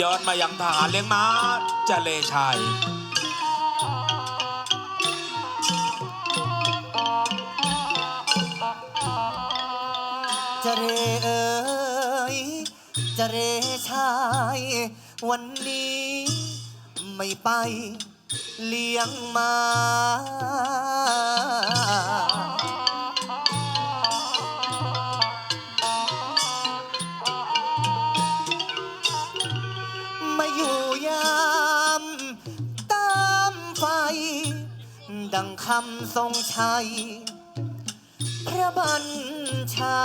ย้อนมายังทหารเลี้ยงม้าจะเลชัยจะเรเอ่ยจะเรชายวันนี้ไม่ไปเลี้ยงมา อยู่ยามตามไฟ ดังคำทรงชัย พระบัญชา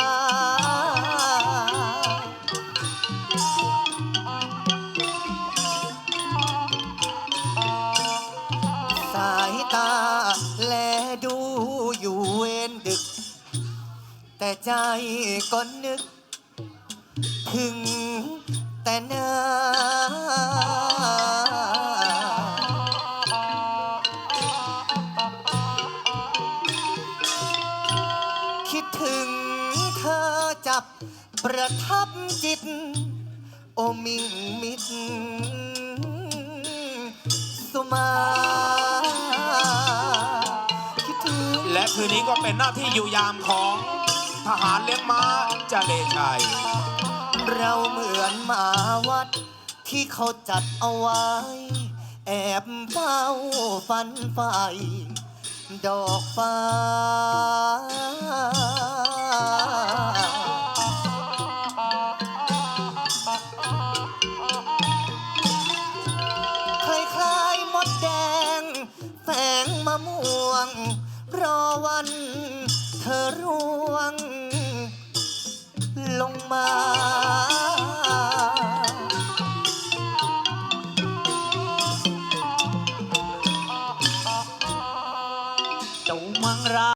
สายตาแลดูอยู่เวนดึก แต่ใจก็นึก ถึง เธอจับประทับจิต โอมิงมิตรสุมา คิดถึงและคืนนี้ก็เป็นหน้าที่อยู่ยามของทหารเลี้ยงม้าจะเลชัย เราเหมือนหมาวัด ที่เขาจัดเอาไว้ แอบเฝ้าฟันไฟ ดอกฟ้าะม่วง รอวันเธอร่วง ลงมา จงมังรา